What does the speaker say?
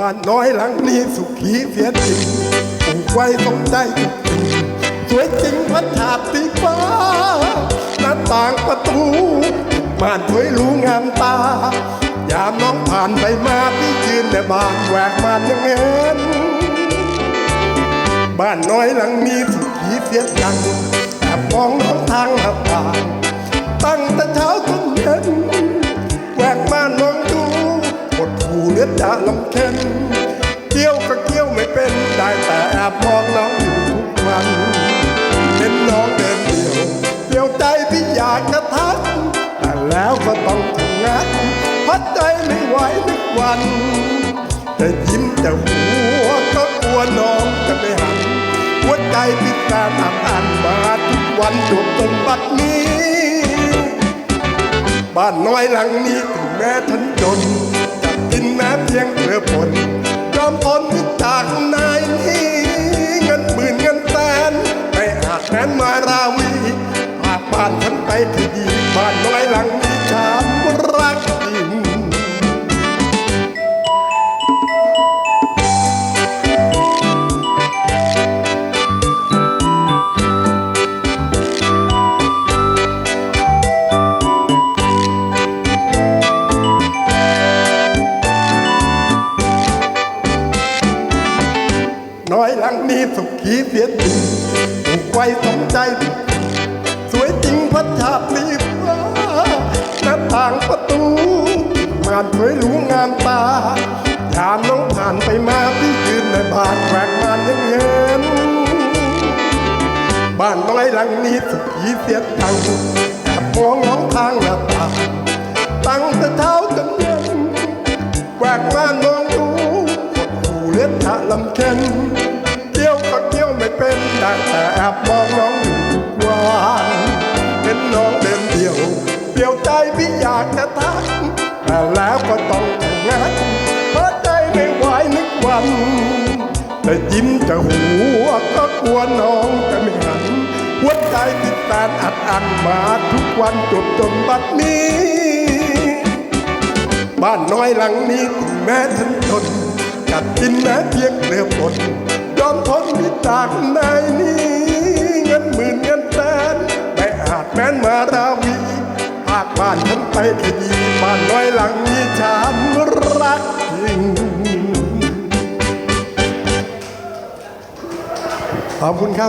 บ้านน้อยหลังนี้สุขีเสียจริงปลูกไว้สมใจทุกสิ่งสวยจริงพัดฉาบสีฟ้าหน้าต่างประตูม่านสวยรู้งามตา ยามน้องผ่านไปมาพี่ยืนแต่บ้านแหวกมานยังเงินบ้านน้อยหลังนี้สุขีเสียจังแอบมองน้องทางหน้าต่างตั้งแต่เช้าจนเย็น จาลำเค็นเกี่ยวก็เกี่ยวไม่เป็นได้แต่แอบมองน้องอยู่ทุกวันเห็นน้องเดินเดียวเดี่ยวใจพี่อยากจะทักแต่แล้วก็ต้องทำงานพัดใจไม่ไหวทุกวันจะยิ้มจะหัวก็กลัวน้องจะไม่หันหัวใจพิการอับอันมาทุกวันจบจนบัดนี้ บ้านน้อยหลังนี้ถึงแม้ฉันจน เพียงเธอผลยอมทนวิจากนายนี้เงินหมื่นเงินแสนไม่อาจแม้นมาราวี สุขีเสียจริงปลูกไว้สมใจ สวยจริงพัดฉาบสีฟ้าหน้าต่างประตูมานสวยหรูงามตา ยามน้องผ่านไปมาพี่ยืนในบานแหวกมานยังเห็นบ้านน้อยหลังนี้สุขีเสียจังแอบมองน้องทางหน้าต่างตั้งแต่เท้าจนเย็นแหวกมานมองดูดหูเลือดชะลำเค็น ใจพี่อยากจะทักแต่แล้วก็ต้องทำงานเพราะใจไม่ไหวนึกวัน แต่ยิ้มจะหัวก็กลัวน้องจะไม่หันหัวใจติดแฟนอัดอันมาทุกวันจบจนบัดนี้ บ้านน้อยหลังนี้ถึงแม้ฉันจนกัดกินแม้เพียงเกลือปนยอมทนวิจากนายนี้ากบ้านฉันไปขยี้บ้านน้อยหลังนี้ฉันรักจริงขอบคุณครับ